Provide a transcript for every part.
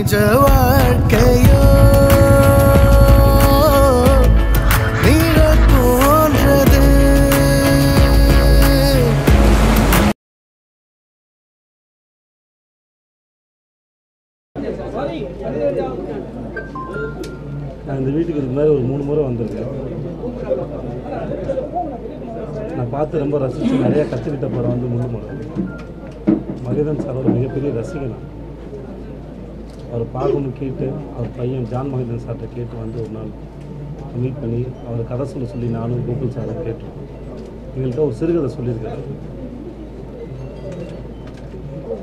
நிஜ வாழ்க்கையோ? போன்றது நான் இந்த வீட்டுக்கு இதுக்கு மாதிரி ஒரு மூணு முறை வந்திருக்கேன். நான் பார்த்து ரொம்ப ரசித்து நிறையா கற்றுக்கிட்ட படம் வந்து முள்ளு மலை மகிதன் சார் ஒரு மிகப்பெரிய ரசிகன். நான். அவர் பார்க்கணும் கேட்டு அவர் பையன் ஜான் மகிதன் சார்கிட்ட கேட்டு வந்து ஒரு நாள் மீட் பண்ணி அவர் கதை சொல்ல சொல்லி நானும் கோகுல் சாரும் கேட்டோம். எங்கள்கிட்ட ஒரு சிறுகதை சொல்லியிருக்காரு.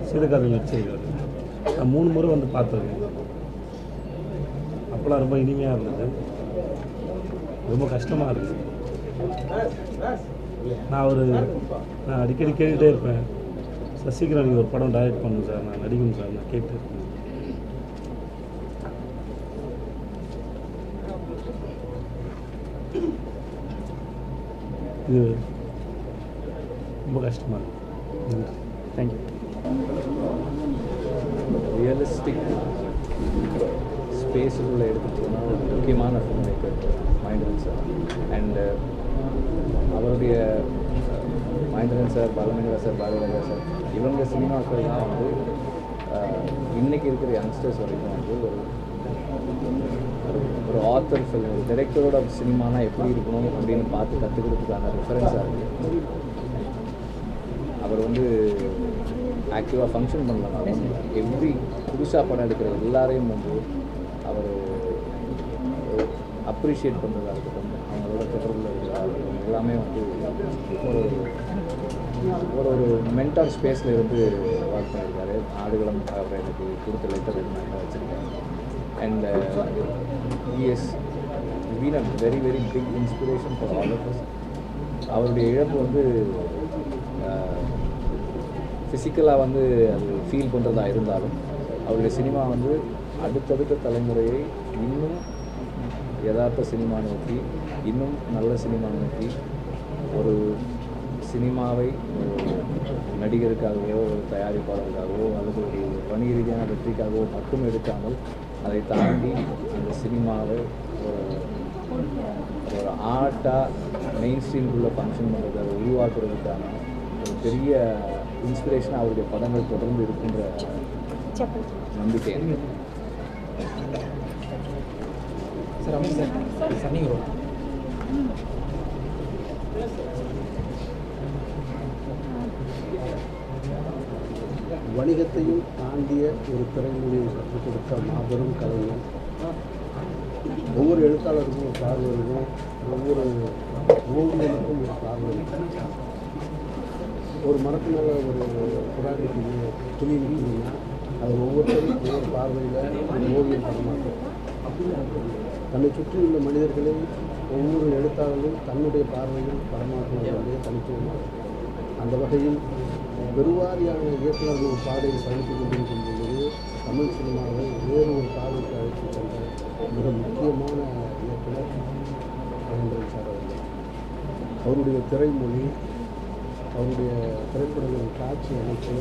சிறுகதை வச்சிருக்காரு நான் மூணு முறை வந்து பார்த்துருக்கேன் அப்போலாம் ரொம்ப இனிமையாக இருந்தது. ரொம்ப கஷ்டமாக இருந்தது. நான் ஒரு நான் அடிக்கடி கேட்டுகிட்டே இருப்பேன். சசிகரன் ஒரு படம் டைரக்ட் பண்ணணும் சார் நான் நடிக்கணும் சார் நான் கேட்டு இது ரொம்ப கஷ்டமாக இருக்கும் தேங்க்யூ ரியலிஸ்டிக் ஸ்பேஸுக்குள்ளே எடுத்துகிட்டு போனால் ஒரு முக்கியமான film maker Mahendran sir and uh, அவருடைய uh, Mahendran sir Balamahendra sir Balaraja sir இவங்க சினிமாக்கள் தான் வந்து uh, இன்றைக்கி இருக்கிற யங்ஸ்டர்ஸ் வரைக்கும் வந்து ஒரு ஒரு ஆத்தர் ஃபில்ம் ஒரு டைரக்டரோட சினிமானா எப்படி இருக்கணும் அப்படின்னு பார்த்து கற்றுக்கிறதுக்கான ரெஃபரன்ஸாக இருக்குது அவர் வந்து ஆக்டிவாக ஃபங்க்ஷன் பண்ணலாம் எவ்ரி புதுசாக படம் எடுக்கிற எல்லாரையும் வந்து அவர் அப்ரிஷியேட் பண்ணுறதா இருக்கட்டும் அவங்களோட தொடர்பில் இருக்கட்டும் எல்லாமே வந்து ஒரு ஒரு ஒரு மென்டார் ஸ்பேஸில் இருந்து ஒர்க் பண்ணியிருக்காரு ஆடுகளம் அவர் எனக்கு கொடுத்த லெட்டர் நான் வச்சுருக்கேன். And is uh, been a very very big inspiration for all of us. அவருடைய இழப்பு வந்து ஃபிசிக்கலாக வந்து அது ஃபீல் பண்ணுறதா இருந்தாலும் அவருடைய சினிமா வந்து அடுத்தடுத்த தலைமுறையை இன்னும் யதார்த்த சினிமா நோக்கி இன்னும் நல்ல சினிமா நோக்கி ஒரு சினிமாவை நடிகருக்காகவோ ஒரு தயாரிப்பாளருக்காகவோ அல்லது ஒரு வணிக ரீதியான வெற்றிக்காகவோ மட்டும் எடுக்காமல் அதை தாண்டி அந்த சினிமாவை ஒரு ஒரு ஆர்ட்டாக மெயின் ஸ்ட்ரீம்குள்ளே ஃபங்க்ஷன் பண்ணுறது அதை உருவாக்குறதுக்கான ஒரு பெரிய இன்ஸ்பிரேஷனாக அவருடைய படங்கள் தொடர்ந்து இருக்கின்ற நம்பிக்கை சார் அவங்க சார் சார் வணிகத்தையும் தாண்டிய ஒரு திரைமொழியை கற்றுக் கொடுத்த மாபெரும் கலைஞர். ஒவ்வொரு எழுத்தாளருக்கும் ஒரு பார்வை இருக்கும். ஒவ்வொரு ஓவியனுக்கும் ஒரு பார்வை இருக்கும். ஒரு மரத்து மேலே ஒரு புறாக்கிட்டீங்க துணி நிற்கிறீங்கன்னா அது ஒவ்வொருத்தரும் ஒவ்வொரு பார்வையில் ஒரு ஓவியம் படமாக்கும் தன்னை சுற்றி உள்ள மனிதர்களை ஒவ்வொரு எழுத்தாளரும் தன்னுடைய பார்வையில் படமாக்குவதனுடைய தனித்துவமாக இருக்கும் அந்த வகையில் பெருவாரியான இயக்குநர்கள் ஒரு பாதையில் கொண்டிருக்கும் பொழுது தமிழ் சினிமாவை வேறு ஒரு பாதைக்கு அழைத்து சென்ற மிக முக்கியமான இயக்குனர் மகேந்திரன் சார் அவர்கள். அவருடைய திரைமொழி அவருடைய திரைப்படங்களின் காட்சி அமைப்பு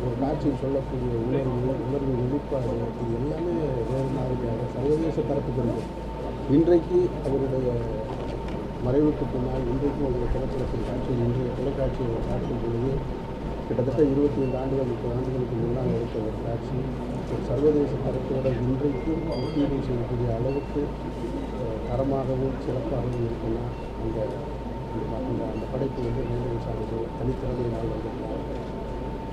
ஒரு காட்சியில் சொல்லக்கூடிய உணர்வு உணர்வு வெளிப்பாடு இது எல்லாமே வேறு மாதிரியாக சர்வதேச தரப்பு இருக்கும் இன்றைக்கு அவருடைய மறைவுக்கு பின்னால் இன்றைக்கும் அவருடைய திரைப்படத்தின் காட்சியில் இன்றைய தொலைக்காட்சியை பார்க்கும் பொழுது கிட்டத்தட்ட இருபத்தி ஐந்து ஆண்டுகள் முப்பது ஆண்டுகளுக்கு முன்னால் எடுத்த ஒரு காட்சி. ஒரு சர்வதேச தரத்தோட இன்றைக்கும் ஒப்பீடு செய்யக்கூடிய அளவுக்கு தரமாகவும் சிறப்பாகவும் இருக்குன்னா அந்த அந்த அந்த அந்த படைப்பு வந்து மேலும் சார்ந்து தனித்திறமையினால் வந்திருக்கிறார்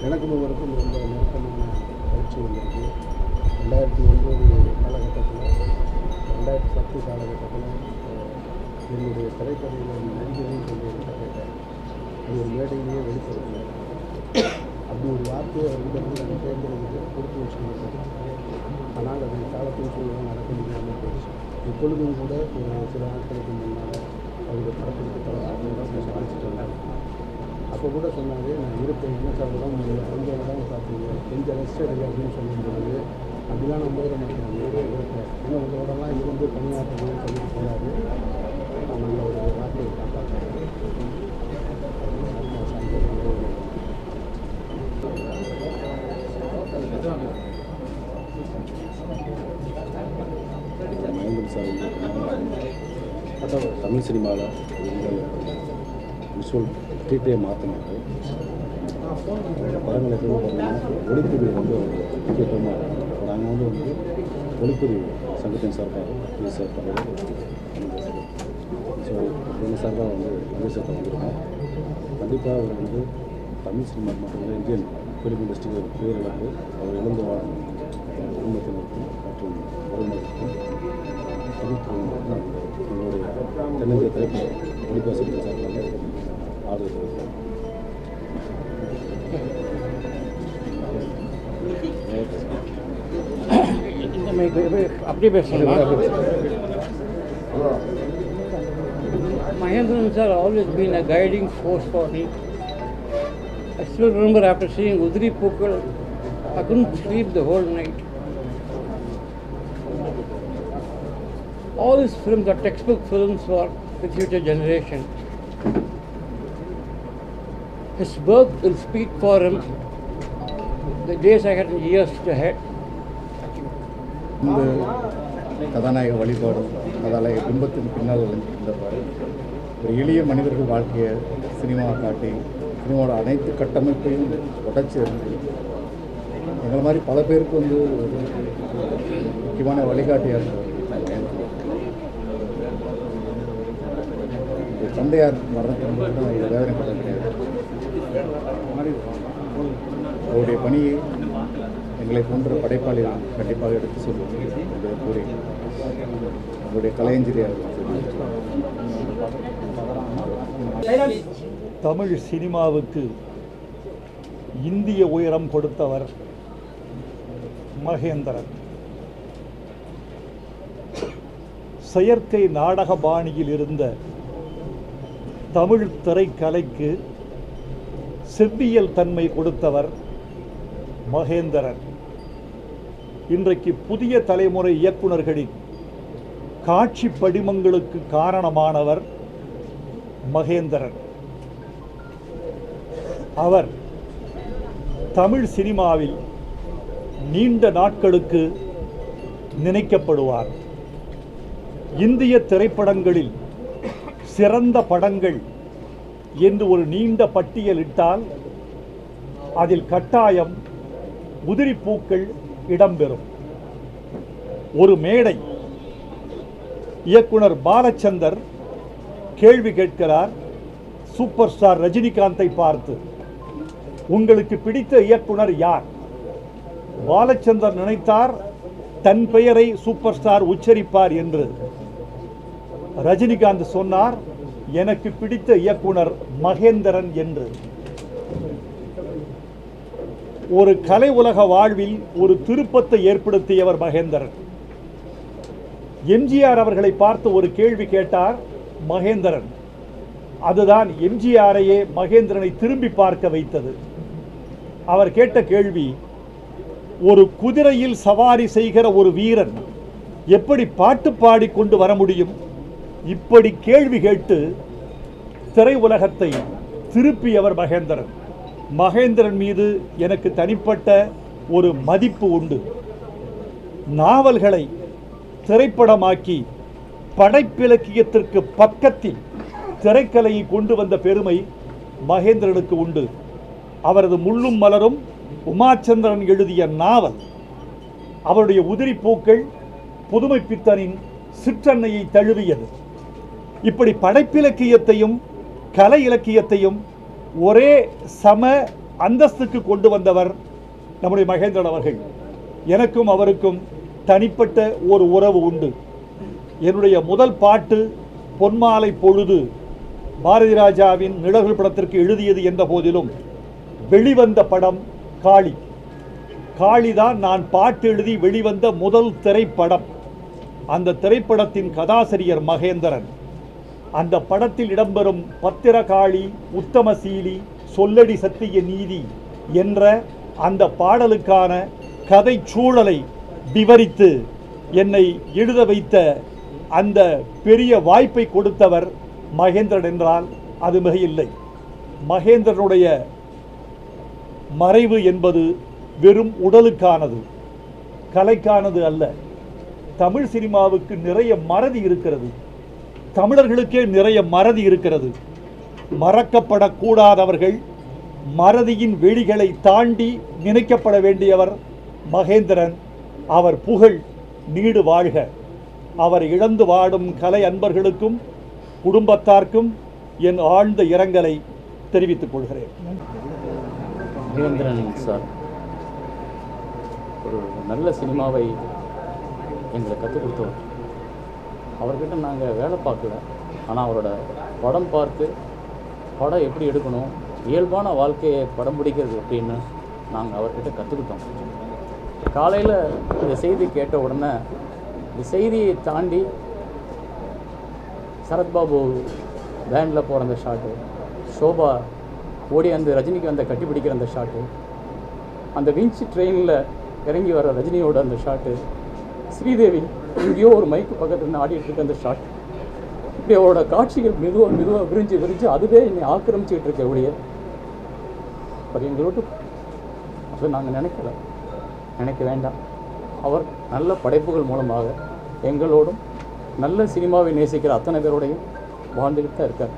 எனக்கும் இவருக்கும் ரொம்ப நெருக்கமான பயிற்சி வந்திருக்கு. ரெண்டாயிரத்தி ஒன்பது காலகட்டத்தில் ரெண்டாயிரத்தி பத்து காலகட்டத்தில் என்னுடைய திரைக்கதையில் நடிகரையும் சொல்லி கேட்டேன் அது ஒரு மேடையிலேயே வெளிப்படுத்தினார். அப்படி ஒரு வார்த்தையை அவர்கிட்ட இருந்து தேர்ந்தெடுத்து கொடுத்து வச்சுக்கணும் ஆனால் அது காலத்தின் சூழலாக நடக்க முடியாமல் போயிடுச்சு. இப்பொழுதும் கூட ஒரு சில நாட்களுக்கு முன்னால் அவருடைய படப்பிடிப்பு தொடர்ந்து சாதிச்சுட்டு வந்தாங்க அப்போ கூட சொன்னாங்க நான் இருப்பேன். என்ன சார் உங்களை முடியல கொஞ்சம் உடம்பு பார்த்தீங்க கொஞ்சம் ரெஸ்ட் எடுங்க அப்படின்னு சொல்லும்போது அப்படிலாம் நான் மாட்டேன் இருப்பேன். ஏன்னா உங்களோடலாம் இருந்து பணியாற்றணும்னு சொல்லிட்டு போனார். தமிழ் சினிமாவில் எங்கள் விஷுவல் ட்ரீட்டே மாற்றினாங்க படங்கள் எப்பவுமே பார்த்தீங்கன்னா ஒளிப்பிரிவு வந்து முக்கியத்துவமாக இருக்கும் இப்போ நாங்கள் வந்து வந்து ஒளிப்பிரிவு சங்கத்தின் சார்பாக சார்பாக சார் தான் வந்து பிரதேசத்தை வந்திருக்கோம் கண்டிப்பாக அவர் வந்து தமிழ் சினிமா மட்டும் இந்தியன் ஃபிலிம் இண்டஸ்ட்ரிக்கு ஒரு பேர் பேரிழப்பு அவர் இழந்து வாழும் குடும்பத்தினருக்கும் மற்றும் உறவினருக்கும் தமிழ்த்துறையினருக்கும் எங்களுடைய தென்னிந்திய திரைப்பட ஒளிப்பாசத்தின் சார்பாக ஆதரவு தெரிவிக்கிறோம் அப்படியே பேசுகிறேன் Mahendran sir always been a guiding force for me. I still remember after seeing Udri Pukal, I couldn't sleep the whole night. All his films are textbook films for the future generation. His work will speak for him the days I had years ahead. இந்த கதாநாயக வழிபாடும் கதாநாயக பிம்பத்தின் பின்னால் இருந்தவாறு ஒரு எளிய மனிதர்கள் வாழ்க்கையை cinema காட்டி சினிமாவோட அனைத்து கட்டமைப்பையும் உடச்சி இருந்து எங்களை மாதிரி பல பேருக்கு வந்து முக்கியமான வழிகாட்டியாக இருந்தவர். தந்தையார் மரணத்தின் மட்டும் அவருடைய பணியை எங்களை போன்ற படைப்பாளிகள் கண்டிப்பாக எடுத்து சொல்லுவோம் என்பதை கூறி அவருடைய கலைஞரியாக தமிழ் சினிமாவுக்கு இந்திய உயரம் கொடுத்தவர் மகேந்திரன். செயற்கை நாடக பாணியில் இருந்த தமிழ் திரைக்கலைக்கு செவ்வியல் தன்மை கொடுத்தவர் மகேந்திரன். இன்றைக்கு புதிய தலைமுறை இயக்குனர்களின் காட்சி படிமங்களுக்கு காரணமானவர் மகேந்திரன். அவர் தமிழ் சினிமாவில் நீண்ட நாட்களுக்கு நினைக்கப்படுவார். இந்திய திரைப்படங்களில் சிறந்த படங்கள் என்று ஒரு நீண்ட பட்டியலிட்டால் அதில் கட்டாயம் உதிரிப்பூக்கள் இடம்பெறும். ஒரு மேடை. இயக்குனர் பாலச்சந்தர் கேள்வி கேட்கிறார். சூப்பர் ஸ்டார் ரஜினிகாந்தை பார்த்து உங்களுக்கு பிடித்த இயக்குனர் யார்? பாலச்சந்தர் நினைத்தார் தன் பெயரை சூப்பர் ஸ்டார் உச்சரிப்பார் என்று. ரஜினிகாந்த் சொன்னார் எனக்கு பிடித்த இயக்குனர் மகேந்திரன் என்று. ஒரு கலை உலக வாழ்வில் ஒரு திருப்பத்தை ஏற்படுத்தியவர் மகேந்திரன். எம்ஜிஆர் அவர்களை பார்த்து ஒரு கேள்வி கேட்டார் மகேந்திரன். அதுதான் எம்ஜிஆரையே மகேந்திரனை திரும்பி பார்க்க வைத்தது. அவர் கேட்ட கேள்வி ஒரு குதிரையில் சவாரி செய்கிற ஒரு வீரன் எப்படி பாட்டு பாடிக்கொண்டு வர முடியும்? இப்படி கேள்வி கேட்டு திரை உலகத்தை திருப்பியவர் மகேந்திரன். மகேந்திரன் மீது எனக்கு தனிப்பட்ட ஒரு மதிப்பு உண்டு. நாவல்களை திரைப்படமாக்கி படைப்பிலக்கியத்திற்கு பக்கத்தில் திரைக்கலையை கொண்டு வந்த பெருமை மகேந்திரனுக்கு உண்டு. அவரது முள்ளும் மலரும் உமாச்சந்திரன் எழுதிய நாவல். அவருடைய உதிரி பூக்கள் புதுமை பித்தனின் சிற்றன்னையை தழுவியது. இப்படி படைப்பிலக்கியத்தையும் கலை இலக்கியத்தையும் ஒரே சம அந்தஸ்துக்கு கொண்டு வந்தவர் நம்முடைய மகேந்திரன் அவர்கள். எனக்கும் அவருக்கும் தனிப்பட்ட ஒரு உறவு உண்டு. என்னுடைய முதல் பாட்டு பொன்மாலை பொழுது பாரதி ராஜாவின் நிழல்கள் படத்திற்கு எழுதியது என்ற போதிலும் வெளிவந்த படம் காளி. காளிதான் நான் பாட்டு எழுதி வெளிவந்த முதல் திரைப்படம். அந்த திரைப்படத்தின் கதாசிரியர் மகேந்திரன். அந்த படத்தில் இடம்பெறும் பத்திரகாளி உத்தமசீலி சொல்லடி சத்திய நீதி என்ற அந்த பாடலுக்கான கதை சூழலை விவரித்து என்னை எழுத வைத்த அந்த பெரிய வாய்ப்பை கொடுத்தவர் மகேந்திரன் என்றால் அது மிக இல்லை மகேந்திரனுடைய மறைவு என்பது வெறும் உடலுக்கானது கலைக்கானது அல்ல. தமிழ் சினிமாவுக்கு நிறைய மறதி இருக்கிறது. தமிழர்களுக்கே நிறைய மறதி இருக்கிறது. மறக்கப்படக்கூடாதவர்கள் மறதியின் வெளிகளை தாண்டி நினைக்கப்பட வேண்டியவர் மகேந்திரன். அவர் புகழ் நீடு வாழ்க. அவர் இழந்து வாடும் கலை அன்பர்களுக்கும் குடும்பத்தார்க்கும் என் ஆழ்ந்த இரங்கலை தெரிவித்துக் கொள்கிறேன். மகேந்திரன் சார் ஒரு நல்ல சினிமாவை எங்களை கற்றுக் கொடுத்தவர். அவர்கிட்ட நாங்கள் வேலை பார்க்கல. ஆனால் அவரோட படம் பார்த்து படம் எப்படி எடுக்கணும் இயல்பான வாழ்க்கையை படம் பிடிக்கிறது எப்படின்னு நாங்கள் அவர்கிட்ட கற்றுக்கிட்டோம் காலையில் இந்த செய்தி கேட்ட உடனே இந்த செய்தியை தாண்டி சரத்பாபு பேண்டில் போகிற அந்த ஷாட்டு ஷோபா ஓடி அந்த ரஜினிக்கு அந்த கட்டி பிடிக்கிற அந்த ஷாட்டு அந்த விஞ்ச் ட்ரெயினில் இறங்கி வர ரஜினியோட அந்த ஷாட்டு ஸ்ரீதேவி எங்கேயோ ஒரு மைக்கு பக்கத்தில் இருந்து ஆடிட்டு இருக்க அந்த ஷாட் இப்படி அவரோட காட்சிகள் மெதுவாக மெதுவாக விரிஞ்சு விரிஞ்சு அதுவே என்னை ஆக்கிரமிச்சுக்கிட்டு இருக்க ஒழிய. அவர் எங்களோட அதை நாங்கள் நினைக்கல. நினைக்க வேண்டாம். அவர் நல்ல படைப்புகள் மூலமாக எங்களோடும் நல்ல சினிமாவை நேசிக்கிற அத்தனை பேரோடையும் வாழ்ந்துக்கிட்டு தான் இருக்கார்.